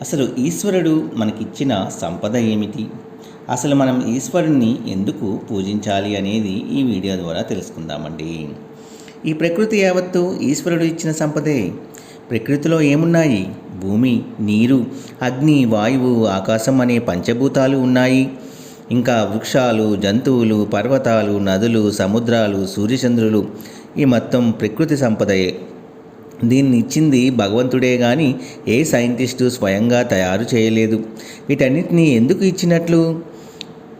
అసలు ఈశ్వరుడు మనకిచ్చిన సంపద ఏమిటి? అసలు మనం ఈశ్వరుణ్ణి ఎందుకు పూజించాలి అనేది ఈ వీడియో ద్వారా తెలుసుకుందామండి. ఈ ప్రకృతి యావత్తు ఈశ్వరుడు ఇచ్చిన సంపదే. ప్రకృతిలో ఏమున్నాయి? భూమి నీరు అగ్ని వాయువు ఆకాశం అనే పంచభూతాలు ఉన్నాయి. ఇంకా వృక్షాలు జంతువులు పర్వతాలు నదులు సముద్రాలు సూర్యచంద్రులు ఈ మొత్తం ప్రకృతి సంపదయే. దీన్ని ఇచ్చింది భగవంతుడే కానీ ఏ సైంటిస్టు స్వయంగా తయారు చేయలేదు. వీటన్నిటినీ ఎందుకు ఇచ్చినట్లు?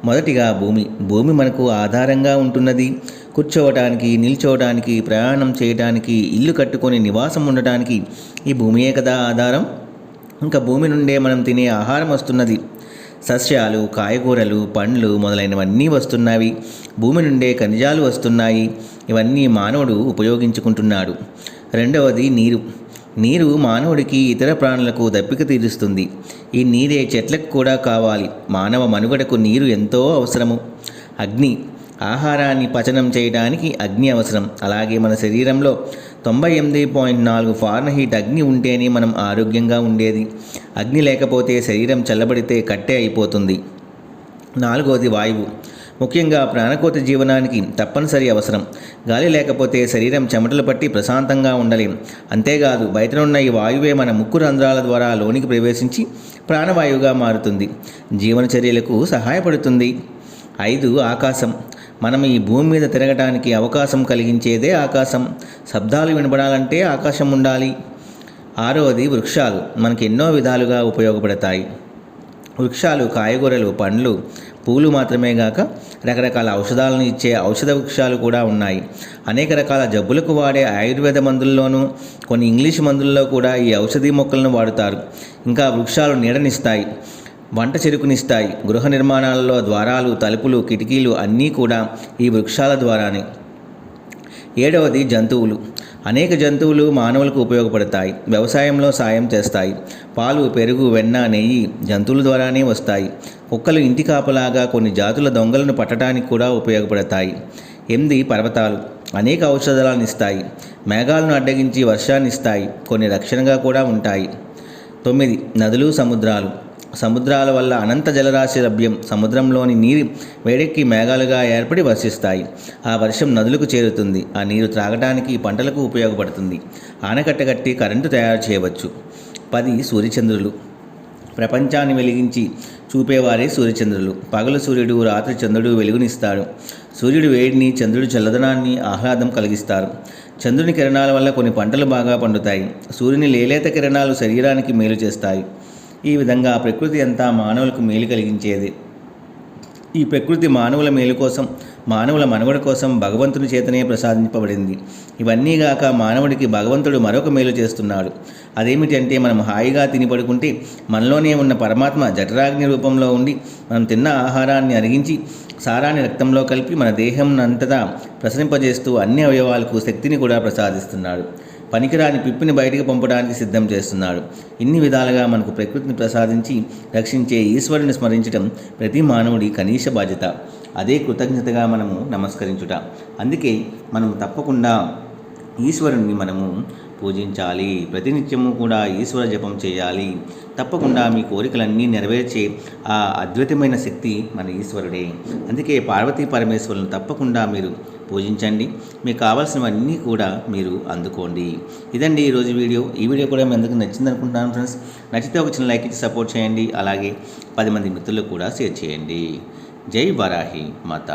మొదటిగా భూమి. భూమి మనకు ఆధారంగా ఉంటున్నది. కూర్చోవటానికి నిల్చోవడానికి ప్రయాణం చేయడానికి ఇల్లు కట్టుకొని నివాసం ఉండటానికి ఈ భూమియే కదా ఆధారం. ఇంకా భూమి నుండే మనం తినే ఆహారం వస్తున్నది. సస్యాలు కాయగూరలు పండ్లు మొదలైనవన్నీ వస్తున్నవి. భూమి నుండే ఖనిజాలు వస్తున్నాయి. ఇవన్నీ మానవుడు ఉపయోగించుకుంటున్నాడు. రెండవది నీరు. నీరు మానవుడికి ఇతర ప్రాణులకు దప్పిక తీరుస్తుంది. ఈ నీరే చెట్లకు కూడా కావాలి. మానవ మనుగడకు నీరు ఎంతో అవసరము. అగ్ని. ఆహారాన్ని పచనం చేయడానికి అగ్ని అవసరం. అలాగే మన శరీరంలో తొంభై ఎనిమిది పాయింట్ నాలుగు ఫార్నహీట్ అగ్ని ఉంటేనే మనం ఆరోగ్యంగా ఉండేది. అగ్ని లేకపోతే శరీరం చల్లబడితే కట్టే అయిపోతుంది. నాలుగవది వాయువు. ముఖ్యంగా ప్రాణకోత జీవనానికి తప్పనిసరి అవసరం. గాలి లేకపోతే శరీరం చెమటలు పట్టి ప్రశాంతంగా ఉండలేం. అంతేకాదు బయటనున్న ఈ వాయువే మన ముక్కు రంధ్రాల ద్వారా లోనికి ప్రవేశించి ప్రాణవాయువుగా మారుతుంది. జీవన చర్యలకు సహాయపడుతుంది. ఐదు ఆకాశం. మనం ఈ భూమి మీద తిరగటానికి అవకాశం కలిగించేదే ఆకాశం. శబ్దాలు వినబడాలంటే ఆకాశం ఉండాలి. ఆరవది వృక్షాలు. మనకి ఎన్నో విధాలుగా ఉపయోగపడతాయి. వృక్షాలు కాయగూరలు పండ్లు పూలు మాత్రమే గాక రకరకాల ఔషధాలను ఇచ్చే ఔషధ వృక్షాలు కూడా ఉన్నాయి. అనేక రకాల జబ్బులకు వాడే ఆయుర్వేద మందుల్లోనూ కొన్ని ఇంగ్లీష్ మందుల్లో కూడా ఈ ఔషధీ మొక్కలను వాడుతారు. ఇంకా వృక్షాలు నీడనిస్తాయి వంట చెరుకునిస్తాయి గృహ నిర్మాణాలలో ద్వారాలు తలుపులు కిటికీలు అన్నీ కూడా ఈ వృక్షాల ద్వారానే. ఏడవది జంతువులు. అనేక జంతువులు మానవులకు ఉపయోగపడతాయి. వ్యవసాయంలో సాయం చేస్తాయి. పాలు పెరుగు వెన్న నెయ్యి జంతువుల ద్వారానే వస్తాయి. కుక్కలు ఇంటి కాపలాగా కొన్ని జాతుల దొంగలను పట్టడానికి కూడా ఉపయోగపడతాయి. ఎనిమిది పర్వతాలు. అనేక ఔషధాలను ఇస్తాయి. మేఘాలను అడ్డగించి వర్షాన్ని ఇస్తాయి. కొన్ని రక్షణగా కూడా ఉంటాయి. తొమ్మిది నదులు సముద్రాలు. సముద్రాల వల్ల అనంత జలరాశి లభ్యం. సముద్రంలోని నీరు వేడెక్కి మేఘాలుగా ఏర్పడి వర్షిస్తాయి. ఆ వర్షం నదులకు చేరుతుంది. ఆ నీరు త్రాగడానికి పంటలకు ఉపయోగపడుతుంది. ఆనకట్ట కట్టి కరెంటు తయారు చేయవచ్చు. పది సూర్యచంద్రులు. ప్రపంచాన్ని వెలిగించి చూపేవారే సూర్యచంద్రులు. పగలు సూర్యుడు రాత్రి చంద్రుడు వెలుగునిస్తాడు సూర్యుడు వేడిని చంద్రుడు చల్లదనాన్ని ఆహ్లాదం కలిగిస్తారు. చంద్రుని కిరణాల వల్ల కొన్ని పంటలు బాగా పండుతాయి. సూర్యుని లేలేత కిరణాలు శరీరానికి మేలు చేస్తాయి. ఈ విధంగా ప్రకృతి అంతా మానవులకు మేలు కలిగించేది. ఈ ప్రకృతి మానవుల మేలు కోసం మానవుల మనుగడ కోసం భగవంతుని చేతనే ప్రసాదింపబడింది. ఇవన్నీ గాక మానవుడికి భగవంతుడు మరొక మేలు చేస్తున్నాడు. అదేమిటంటే మనం హాయిగా తిని పడుకుంటే మనలోనే ఉన్న పరమాత్మ జఠరాగ్ని రూపంలో ఉండి మనం తిన్న ఆహారాన్ని అరిగించి సారాన్ని రక్తంలో కలిపి మన దేహం అంతటా ప్రసరింపజేస్తూ అన్ని అవయవాలకు శక్తిని కూడా ప్రసాదిస్తున్నాడు. పనికిరాని పిప్పిని బయటికి పంపడానికి సిద్ధం చేస్తున్నాడు. ఇన్ని విధాలుగా మనకు ప్రకృతిని ప్రసాదించి రక్షించే ఈశ్వరుని స్మరించడం ప్రతి మానవుడి కనీస బాధ్యత. అదే కృతజ్ఞతగా మనము నమస్కరించుట. అందుకే మనం తప్పకుండా ఈశ్వరుణ్ణి మనము పూజించాలి. ప్రతినిత్యము కూడా ఈశ్వర జపం చేయాలి. తప్పకుండా మీ కోరికలన్నీ నెరవేర్చే ఆ అద్వితమైన శక్తి మన ఈశ్వరుడే. అందుకే పార్వతీ పరమేశ్వరులను తప్పకుండా మీరు పూజించండి. మీకు కావాల్సినవన్నీ కూడా మీరు అందుకోండి. ఇదండి ఈరోజు వీడియో. ఈ వీడియో కూడా మీ అందరికీ నచ్చింది అనుకుంటున్నాను ఫ్రెండ్స్. నచ్చితే ఒక చిన్న లైక్ ఇచ్చి సపోర్ట్ చేయండి. అలాగే పది మంది మిత్రులకు కూడా షేర్ చేయండి. జై వరాహి మాత.